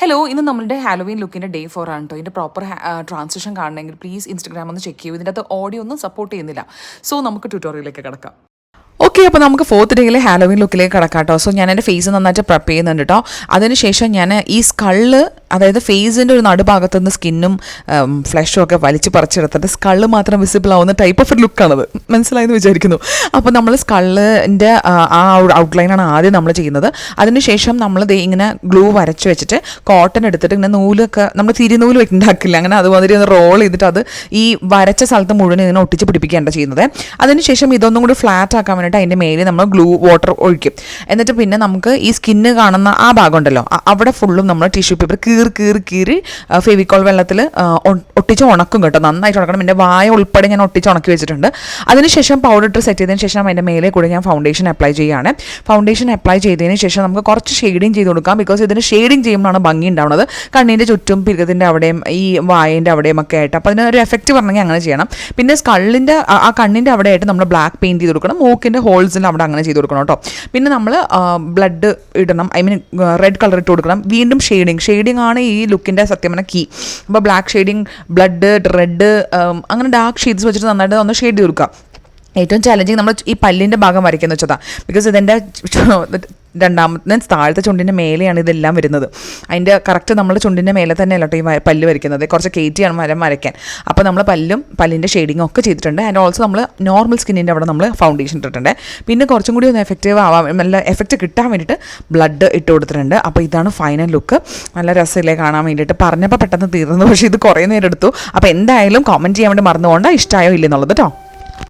Hello ഇന്ന് നമ്മളുടെ Halloween ലുക്കിന്റെ day four ആണ് കേട്ടോ ഇതിന്റെ പ്രോപ്പർ ട്രാൻസിഷൻ കാണണമെങ്കിൽ പ്ലീസ് ഇൻസ്റ്റാഗ്രാം ഒന്ന് ചെക്ക് ചെയ്യൂ. ഇതിന്റെ അകത്ത് ഓഡിയോ ഒന്നും സപ്പോർട്ട് ചെയ്യുന്നില്ല. സോ നമുക്ക് ട്യൂട്ടോറിയലിലേക്ക് കിടക്കാം. ഓക്കെ അപ്പോൾ നമുക്ക് ഫോർത്ത് ഡേയിലെ ഹാലോവിൻ ലുക്കിലേക്ക് കിടക്കാം കേട്ടോ സോ ഞാൻ എന്റെ ഫേസ് നന്നായിട്ട് പ്രെപ്പ് ചെയ്യുന്നുണ്ട് കേട്ടോ അതിനുശേഷം ഞാൻ ഈ സ്കള്ള് അതായത് ഫേസിന്റെ ഒരു നടുഭാഗത്ത് നിന്ന് സ്കിന്നും ഫ്ലഷും ഒക്കെ വലിച്ചു പറിച്ചെടുത്തിട്ട് സ്കള്ള് മാത്രം വിസിബിൾ ആവുന്ന ടൈപ്പ് ഓഫ് ഒരു ലുക്കാണത് മനസ്സിലായെന്ന് വിചാരിക്കുന്നു. അപ്പോൾ നമ്മൾ സ്കള്ളിന്റെ ആ ഔട്ട്ലൈനാണ് ആദ്യം നമ്മൾ ചെയ്യുന്നത്. അതിനുശേഷം നമ്മൾ ദേ ഇങ്ങനെ ഗ്ലൂ വരച്ച് വെച്ചിട്ട് കോട്ടൺ എടുത്തിട്ട് ഇങ്ങനെ നൂലൊക്കെ നമ്മൾ തിരിനൂൽ ഉണ്ടാക്കില്ല അങ്ങനെ അതുമാതിരി ഒന്ന് റോൾ ചെയ്തിട്ട് അത് ഈ വരച്ച സ്ഥലത്ത് മുഴുവൻ ഇങ്ങനെ ഒട്ടിച്ച് പിടിപ്പിക്കേണ്ട ചെയ്യുന്നത്. അതിനുശേഷം ഇതൊന്നും കൂടി ഫ്ലാറ്റ് ആക്കാൻ വേണ്ടിയിട്ട് അതിന്റെ മേലിൽ നമ്മൾ ഗ്ലൂ വാട്ടർ ഒഴിക്കും. എന്നിട്ട് പിന്നെ നമുക്ക് ഈ സ്കിന്ന് കാണുന്ന ആ ഭാഗം ഉണ്ടല്ലോ അവിടെ ഫുള്ളും നമ്മൾ ടിഷ്യൂ പേപ്പർ കീറി കീറി കീറി ഫെവിക്കോൾ വെള്ളത്തിൽ ഒട്ടിച്ച് ഉണക്കും കേട്ടോ. നന്നായിട്ട് ഉണക്കണം. എന്റെ വായ ഉൾപ്പെടെ ഞാൻ ഒട്ടിച്ച് ഉണക്കി വെച്ചിട്ടുണ്ട്. അതിനുശേഷം പൗഡർ ഇട്ട് സെറ്റ് ചെയ്തതിന് ശേഷം അതിന്റെ മേലെ കൂടെ ഞാൻ ഫൗണ്ടേഷൻ അപ്ലൈ ചെയ്യുകയാണ്. ഫൗണ്ടേഷൻ അപ്ലൈ ചെയ്തതിന് ശേഷം നമുക്ക് കുറച്ച് ഷെയ്ഡിങ് ചെയ്ത് കൊടുക്കാം ബിക്കോസ് ഇതിന് ഷെയ്ഡിങ് ചെയ്യുമ്പോഴാണ് ഭംഗി ഉണ്ടാവുന്നത്. കണ്ണിന്റെ ചുറ്റും പിരുകത്തിന്റെ അവിടെയും ഈ വായന്റെ അവിടെയും ഒക്കെ ആയിട്ട്. അപ്പോൾ അതിനൊരു എഫക്റ്റ് പറഞ്ഞെങ്കിൽ അങ്ങനെ ചെയ്യണം. പിന്നെ സ്കള്ളിന്റെ ആ കണ്ണിന്റെ അവിടെ ആയിട്ട് നമ്മൾ ബ്ലാക്ക് പെയിന്റ് ചെയ്ത് കൊടുക്കണം. മൂക്കിന്റെ ഹോൾസിന്റെ അവിടെ അങ്ങനെ ചെയ്ത് കൊടുക്കണം കേട്ടോ. പിന്നെ നമ്മൾ ബ്ലഡ് ഇടണം. ഐ മീൻ റെഡ് കളർ ഇട്ട് കൊടുക്കണം. വീണ്ടും ഷെയ്ഡിങ് ഷെയ്ഡിങ് ആണ് ഈ ലുക്കിന്റെ സത്യം കീ അപ്പോൾ ബ്ലാക്ക് ഷെയ്ഡിങ് ബ്ലഡ് റെഡ് അങ്ങനെ ഡാർക്ക് ഷെയ്ഡ്സ് വെച്ചിട്ട് നന്നായിട്ട് ഒന്ന് ഷെയ്ഡ് ചെയ്ത് കൊടുക്കുക. ഏറ്റവും ചലഞ്ചിങ് നമ്മൾ ഈ പല്ലിന്റെ ഭാഗം വരയ്ക്കുന്ന വെച്ചതാണ് ബിക്കോസ് ഇതിന്റെ രണ്ടാമത്തെ താഴത്തെ ചുണ്ടിന്റെ മേലെയാണ് ഇതെല്ലാം വരുന്നത്. അതിന്റെ കറക്റ്റ് നമ്മൾ ചുണ്ടിന്റെ മേലെ തന്നെ അല്ലോട്ടോ ഈ പല്ല് വരയ്ക്കുന്നത്. കുറച്ച് കയറ്റിയാണ് മരം വരയ്ക്കാൻ. അപ്പോൾ നമ്മൾ പല്ലും പല്ലിന്റെ ഷെയ്ഡിങ്ങും ഒക്കെ ചെയ്തിട്ടുണ്ട്. ആൻഡ് ഓൾസോ നമ്മൾ നോർമൽ സ്കിന്നിന്റെ അവിടെ നമ്മൾ ഫൗണ്ടേഷൻ ഇട്ടിട്ടുണ്ട്. പിന്നെ കുറച്ചും കൂടി ഒന്ന് എഫക്റ്റീവ് ആവാൻ നല്ല എഫക്റ്റ് കിട്ടാൻ വേണ്ടിയിട്ട് ബ്ലഡ് ഇട്ട് കൊടുത്തിട്ടുണ്ട്. അപ്പോൾ ഇതാണ് ഫൈനൽ ലുക്ക് നല്ല രസമില്ലേ കാണാൻ വേണ്ടിയിട്ട്. പറഞ്ഞപ്പോൾ പെട്ടെന്ന് തീർന്നു. പക്ഷേ ഇത് കുറേ നേരം എടുത്തു. അപ്പോൾ എന്തായാലും കോമന്റ് ചെയ്യാൻ വേണ്ടി മറന്നുകൊണ്ട് ഇഷ്ടമായോ ഇല്ലെന്നുള്ളത് കേട്ടോ